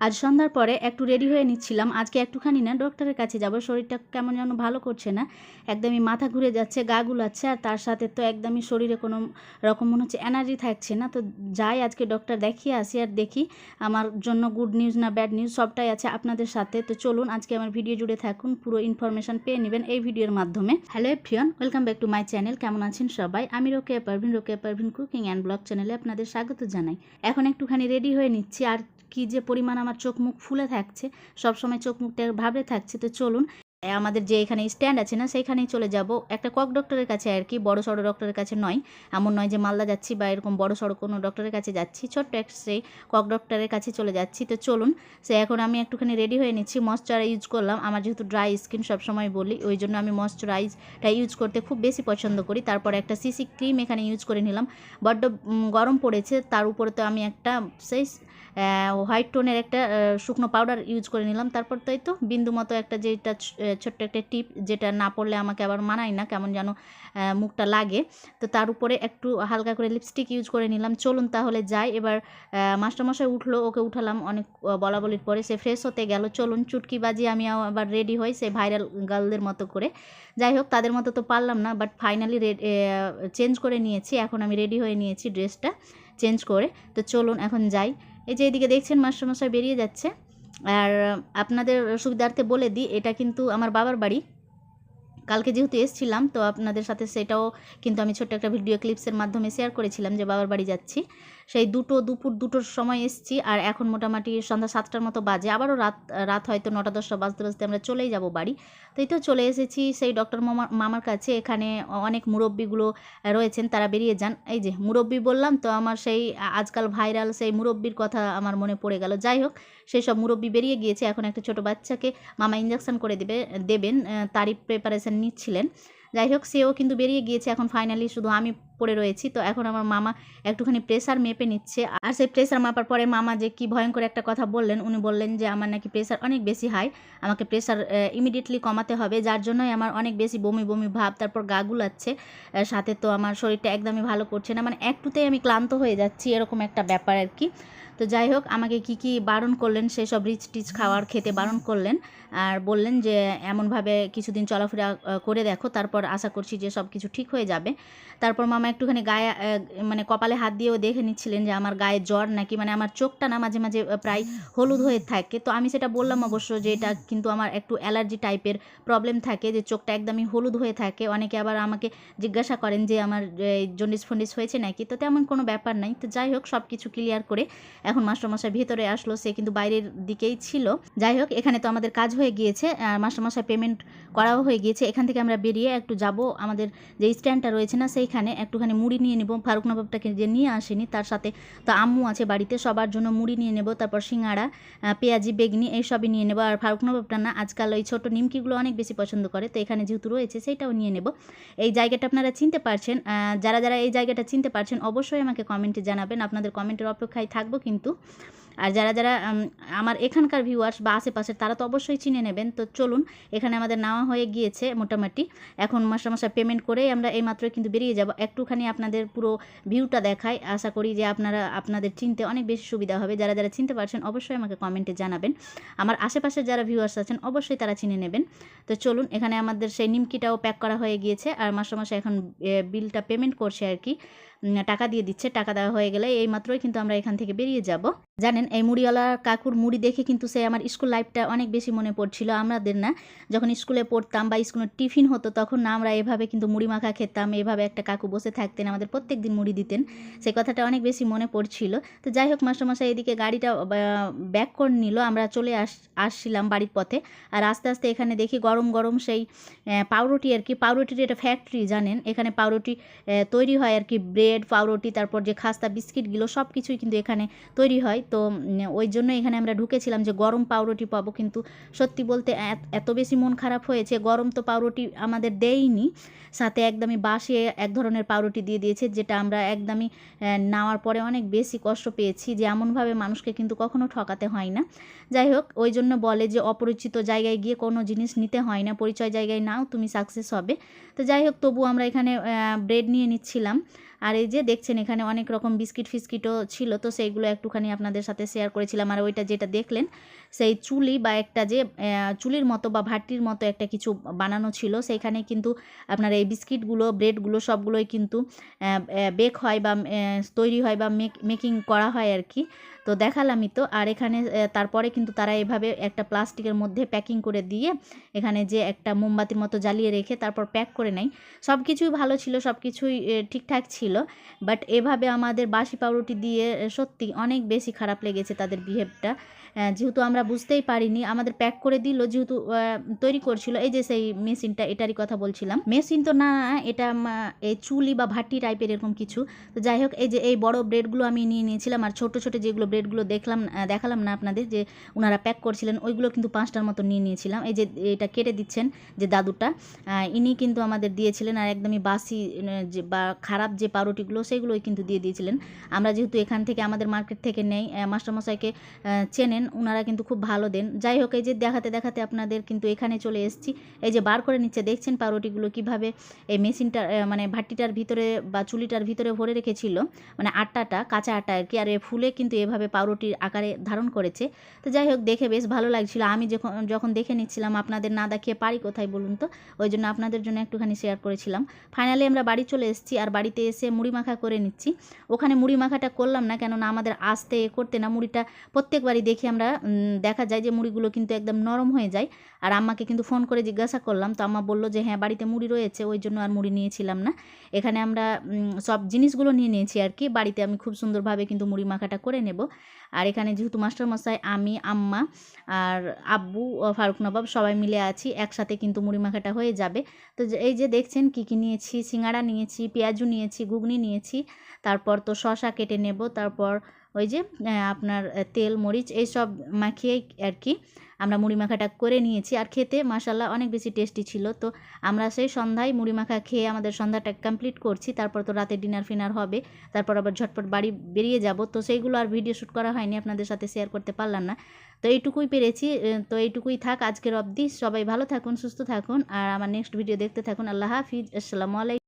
আজ সন্ধ্যার পরে একটু রেডি হয়ে নিচ্ছিলাম। আজকে একটুখানি না ডক্টরের কাছে যাব। শরীরটা কেমন যেন ভালো করছে না। একদমই মাথা ঘুরে যাচ্ছে, গা গুলাচ্ছে, আর তার সাথে তো একদমই শরীরে কোনো রকম মনে হচ্ছে এনার্জি থাকছে না। তো যাই আজকে ডক্টর দেখিয়ে আসি আর দেখি। আমার জন্য গুড নিউজ না ব্যাড নিউজ সবটাই আছে আপনাদের সাথে। তো চলুন আজকে আমার ভিডিও জুড়ে থাকুন। পুরো ইনফরমেশন পেয়ে নেবেন এই ভিডিওর মাধ্যমে। Hello everyone welcome back to my channel কেমন আছেন সবাই? আমি Roke Parvin Roke Parvin cooking and blog চ্যানেলে আপনাদের স্বাগত জানাই। এখন একটুখানি রেডি হয়ে নিচ্ছি। আর কি যে পরিমাণ আমার চোখ মুখ ফুলে থাকছে, সবসময় চোখ মুখটা ভাবলে থাকছে, তো চলুন আমাদের যে এখানে স্ট্যান্ড আছে না, সেইখানেই চলে যাব। একটা কক ডক্টরের কাছে আর কি, বড় সড়ো ডক্টরের কাছে নয়। এমন নয় যে মালদা যাচ্ছি বা এরকম বড় সড়ো কোনো ডক্টরের কাছে যাচ্ছি। ছোট্ট এক সেই কক ডক্টরের কাছে চলে যাচ্ছি। তো চলুন, সে এখন আমি একটুখানি রেডি হয়ে নিচ্ছি ময়শ্চার ইউজ করলাম। আমার যেহেতু ড্রাই স্কিন সবসময় বলি, ওই জন্য আমি ময়শ্চারাইজটা ইউজ করতে খুব বেশি পছন্দ করি। তারপর একটা সিসি ক্রিম এখানে ইউজ করে নিলাম। বড্ড গরম পড়েছে। তার উপরে তো আমি একটা, সেই হোয়াইট টোনের একটা শুকনো পাউডার ইউজ করে নিলাম। তারপর তো এই তো বিন্দু মতো একটা যেটা ছোট্ট একটা টিপ যেটা না পড়লে আমাকে আবার মানায় না কেমন যেন মুখটা লাগে। তো তার উপরে একটু হালকা করে লিপস্টিক ইউজ করে নিলাম। চলুন তাহলে যাই। এবার মাস্টারমশাই উঠল ওকে উঠালাম অনেক আহ, বলা বলির পরে। সে ফ্রেশ হতে গেল। চলুন চুটকি বাজি আমি আবার রেডি হই সে ভাইরাল গার্লদের মতো করে। যাই হোক তাদের মতো তো পারলাম না বাট ফাইনালি চেঞ্জ করে নিয়েছি। এখন আমি রেডি হয়ে নিয়েছি ড্রেসটা চেঞ্জ করে। তো চলুন এখন যাই। এই যে এদিকে দেখছেন মাস্টারমশাই বেরিয়ে যাচ্ছে। আর আপনাদের সুবিধার্থে বলে দিই, এটা কিন্তু আমার বাবার বাড়ি। কালকে যেহেতু এসছিলাম, তো আপনাদের সাথে সেটাও কিন্তু আমি ছোট্ট একটা ভিডিও ক্লিপসের মাধ্যমে শেয়ার করেছিলাম যে বাবার বাড়ি যাচ্ছি। সেই দুটো দুপুর দুটোর সময় এসছি আর এখন মোটামুটি সন্ধ্যা সাতটার মতো বাজে। আবারও রাত রাত হয়তো নটা দশটা বাজতে বাজতে আমরা চলেই যাব বাড়ি। তো এই তো চলে এসেছি সেই ডক্টর মামা, মামার কাছে। এখানে অনেক মুরব্বিগুলো রয়েছেন, তারা বেরিয়ে যান। এই যে মুরব্বি বললাম তো আমার সেই আজকাল ভাইরাল সেই মুরব্বির কথা আমার মনে পড়ে গেল। যাই হোক, সেই সব মুরব্বি বেরিয়ে গিয়েছে। এখন একটা ছোট বাচ্চাকে মামা ইঞ্জেকশন করে দেবে, দেবেন তারই প্রিপারেশন নিচ্ছিলেন। যাই হোক, সেও কিন্তু বেরিয়ে গিয়েছে। এখন ফাইনালি শুধু আমি পড়ে রয়েছি। তো এখন আমার মামা একটুখানি প্রেসার মেপে নিচ্ছে। আর সেই প্রেসার মাপার পরে মামা যে কি ভয়ঙ্কর একটা কথা বললেন, উনি বললেন যে, আমার নাকি প্রেসার অনেক বেশি হাই আমাকে প্রেসার ইমিডিয়েটলি কমাতে হবে। যার জন্যই আমার অনেক বেশি বমি বমি ভাব, তারপর গা গুলাচ্ছে। সাথে তো আমার শরীরটা একদমই ভালো করছে না। মানে একটুতেই আমি ক্লান্ত হয়ে যাচ্ছি, এরকম একটা ব্যাপার আর কি। তো যাই হোক, আমাকে কি কি বারণ করলেন, সেই সব রিচ টিচ খাওয়ার খেতে বারণ করলেন। আর বললেন যে, এমনভাবে কিছুদিন চলাফেরা করে দেখো, তারপর আশা করছি যে সব কিছু ঠিক হয়ে যাবে। তারপর মামা একটুখানি গায়ে মানে কপালে হাত দিয়েও দেখে নিচ্ছিলেন যে আমার গায়ে জ্বর নাকি মানে আমার চোখটা না মাঝে মাঝে প্রায় হলুদ হয়ে থাকে। তো আমি সেটা বললাম অবশ্য যে এটা কিন্তু আমার একটু অ্যালার্জি টাইপের প্রবলেম থাকে, যে চোখটা একদমই হলুদ হয়ে থাকে। অনেকে আবার আমাকে জিজ্ঞাসা করেন যে আমার জন্ডিস ফন্ডিস হয়েছে নাকি? তো তেমন কোনো ব্যাপার নাই। তো যাই হোক সব কিছু ক্লিয়ার করে এখন মাস্টারমশাই ভিতরে আসলো, সে কিন্তু বাইরের দিকেই ছিল। যাই হোক, এখানে তো আমাদের কাজ হয়ে গিয়েছে, আর মাস্টারমশাই পেমেন্ট করাও হয়ে গিয়েছে। এখান থেকে আমরা বেরিয়ে একটু যাব। আমাদের যে স্ট্যান্ডটা রয়েছে না সেইখানে একটুখানি মুড়ি নিয়ে নেব। ফারুক নবাবটাকে যে নিয়ে আসেনি, তার সাথে তো আম্মু আছে বাড়িতে, সবার জন্য মুড়ি নিয়ে নেব, তারপর সিঙ্গাড়া পেঁয়াজি, বেগনি এইসবই নিয়ে নেব। আর ফারুক নবাবটা না, আজকাল ওই ছোটো নিমকিগুলো অনেক বেশি পছন্দ করে, তো এখানে যেহেতু রয়েছে সেটাও নিয়ে নেব। এই জায়গাটা আপনারা চিনতে পারছেন যারা যারা এই জায়গাটা চিনতে পারছেন, অবশ্যই আমাকে কমেন্টে জানাবেন, আপনাদের কমেন্টের অপেক্ষায় থাকব কিন্তু। আর যারা যারা আমার এখানকার ভিউয়ার্স বা আশেপাশের, তারা তো অবশ্যই চিনে নেবেন। তো চলুন, এখানে আমাদের নেওয়া হয়ে গিয়েছে মোটামুটি। এখন মাসে পেমেন্ট করেই আমরা এই মাত্রই কিন্তু বেরিয়ে যাব। একটুখানি আপনাদের পুরো ভিউটা দেখায় আশা করি যে আপনারা, আপনাদের চিনতে অনেক বেশি সুবিধা হবে। যারা যারা চিনতে পারছেন, অবশ্যই আমাকে কমেন্টে জানাবেন। আমার আশেপাশে যারা ভিউয়ার্স আছেন, অবশ্যই তারা চিনে নেবেন। তো চলুন, এখানে আমাদের সেই নিমকিটাও প্যাক করা হয়ে গিয়েছে। আর মাসে মাসে এখন বিলটা পেমেন্ট করছে আর কি। টাকা দিয়ে দিচ্ছে, টাকা দেওয়া হয়ে গেলে এই মাত্রই কিন্তু আমরা এখান থেকে বেরিয়ে যাব। জানেন, এই মুড়িওয়ালা কাকুর মুড়ি দেখে কিন্তু সে আমার স্কুল লাইফটা অনেক বেশি মনে পড়ছিল, আমাদের না? যখন স্কুলে পড়তাম বা স্কুলের টিফিন হতো তখন না আমরা এভাবে কিন্তু মুড়ি মাখা খেতাম, এভাবে একটা কাকু বসে থাকতেন, আমাদের প্রত্যেক দিন মুড়ি দিতেন। সেই কথাটা অনেক বেশি মনে পড়ছিল। তো যাই হোক, মাস্টারমশাই এদিকে গাড়িটা ব্যাক করে নিল, আমরা চলে আস, আসছিলাম বাড়ির পথে। আর আস্তে আস্তে এখানে দেখি গরম গরম সেই পাউরুটি আর কি, পাউরুটির এটা ফ্যাক্টরি জানেন? এখানে পাউরুটি তৈরি হয় আর কি, ব্রেড পাউরুটি, তারপর যে খাস্তা, বিস্কিটগুলো সব কিছুই কিন্তু এখানে তৈরি হয়। তো ওই জন্য এখানে আমরা ঢুকেছিলাম যে গরম পাউরুটি পাবো। কিন্তু সত্যি বলতে এত- বেশি মন খারাপ হয়েছে, গরম তো পাউরুটি আমাদের দেয়নি। সাথে একদমই বাসে এক ধরনের পাউরুটি দিয়ে দিয়েছে, যেটা আমরা একদমই নেওয়ার পরে অনেক বেশি কষ্ট পেয়েছি যে এমনভাবে মানুষকে কিন্তু কখনো ঠকাতে হয় না। যাই হোক, ওই জন্য বলে যে অপরিচিত জায়গায় গিয়ে কোনো জিনিস নিতে হয় না, পরিচয় জায়গায় নাও, তুমি সাকসেস হবে। তো যাই হোক তবু আমরা এখানে ব্রেড নিয়ে নিচ্ছিলাম। আর এই যে দেখছেন, এখানে অনেক রকম বিস্কিট ফিস্কিটও ছিল, তো সেইগুলো একটুখানি আপনাদের সাথে শেয়ার করেছিলাম। আর ওইটা যেটা দেখলেন, সেই চুলি বা একটা যে চুলির মতো বা ভাটির মতো একটা কিছু বানানো ছিল, সেইখানে কিন্তু আপনার এই বিস্কিটগুলো, ব্রেডগুলো সবগুলোই কিন্তু বেক হয় বা তৈরি হয় বা মেক করা হয় আর কি। তো দেখালামই তো। আর এখানে তারপরে কিন্তু তারা এভাবে একটা প্লাস্টিকের মধ্যে প্যাকিং করে দিয়ে এখানে যে একটা মোমবাতির মতো জ্বালিয়ে রেখে তারপর প্যাক করে নেয়। সব কিছুই ভালো ছিল সব কিছুই ঠিকঠাক ছিল। বাট এভাবে আমাদের বাসি পাউরুটি দিয়ে সত্যি অনেক বেশি খারাপ লেগেছে তাদের বিহেভটা যেহেতু আমরা বুঝতেই পারিনি, আমাদের প্যাক করে দিল, যেহেতু তৈরি করছিল, এই যে সেই মেশিনটা এটারই কথা বলছিলাম। মেশিন তো না, এটা এই চুলি বা ভাটি টাইপের এরকম কিছু। তো যাই হোক, এই যে এই বড় ব্রেডগুলো আমি নিয়ে নিয়েছিলাম, আর ছোট ছোট যেগুলো ব্রেডগুলো দেখলাম দেখালাম না আপনাদের, যে ওনারা প্যাক করছিলেন, ওইগুলো কিন্তু পাঁচটার মতো নিয়ে নিয়েছিলাম। এই যে এটা কেটে দিচ্ছেন, যে দাদুটা ইনি কিন্তু আমাদের দিয়েছিলেন, আর একদমই বাসি যে বা খারাপ যে পাউরুটিগুলো সেগুলোই কিন্তু দিয়ে দিয়েছিলেন। আমরা যেহেতু এখান থেকে, আমাদের মার্কেট থেকে নেই মাস্টারমশাইকে চেনেন ওনারা কিন্তু খুব ভালো দেন। যাই হোক, এই যে দেখাতে দেখাতে আপনাদের কিন্তু এখানে চলে এসেছি। এই যে বার করে নিচ্ছে, দেখছেন পাউরুটিগুলো কীভাবে এই মেশিনটা মানে ভাট্টিটার ভিতরে বা চুলিটার ভিতরে ভরে রেখেছিল। মানে আটাটা কাঁচা আটা আর কি, আর এ ফুলে কিন্তু এভাবে পাউরুটির আকারে ধারণ করেছে। তো যাই হোক, দেখে বেশ ভালো লাগছিল। আমি যখন যখন দেখে নিচ্ছিলাম আপনাদের না দেখিয়ে পারি কোথায় বলুন তো, ওই জন্য আপনাদের জন্য একটুখানি শেয়ার করেছিলাম। ফাইনালি আমরা বাড়ি চলে এসেছি আর বাড়িতে এসে মুড়ি মাখা করে নিচ্ছি। ওখানে মুড়ি মাখাটা করলাম না, কেননা আমাদের আসতে করতে না, মুড়িটা প্রত্যেকবারই দেখি আমরা দেখা যায় যে মুড়িগুলো কিন্তু একদম নরম হয়ে যায়। আর আম্মাকে কিন্তু ফোন করে জিজ্ঞাসা করলাম, তো আম্মা বলল যে হ্যাঁ বাড়িতে মুড়ি রয়েছে, ওই জন্য আর মুড়ি নিয়েছিলাম না। এখানে আমরা সব জিনিসগুলো নিয়ে নিয়েছি আর কি। বাড়িতে আমি খুব সুন্দরভাবে কিন্তু মুড়ি মাখাটা করে নেব। আর এখানে যেহেতু মাস্টারমশাই, আমি, আম্মা আর আব্বু ফারুক নবাব সবাই মিলে আছি, একসাথে কিন্তু মুড়ি মাখাটা হয়ে যাবে। তো এই যে দেখছেন কী কী নিয়েছি, সিঙ্গাড়া নিয়েছি, পেঁয়াজু নিয়েছি, ঘুগনি নিয়েছি, তারপর তো শশা কেটে নেব, তারপর ওই যে আপনার তেল, মরিচ এইসব মাখিয়ে আর কি আমরা মুড়ি মাখাটা করে নিয়েছি। আর খেতে মাসাল্লাহ অনেক বেশি টেস্টি ছিল। তো আমরা সেই সন্ধ্যায় মুড়ি মাখা খেয়ে আমাদের সন্ধ্যাটা কমপ্লিট করছি। তারপর তো রাতে ডিনার ফিনার হবে। তারপর আবার ঝটপট বাড়ি বেরিয়ে যাব। তো সেইগুলো আর ভিডিও শ্যুট করা হয়নি, আপনাদের সাথে শেয়ার করতে পারলাম না। তো এইটুকুই পেরেছি তো এইটুকুই থাক আজকের অবধি। সবাই ভালো থাকুন, সুস্থ থাকুন। আর আমার নেক্সট ভিডিও দেখতে থাকুন। আল্লাহ হাফিজ। আসসালামু আলাইকুম।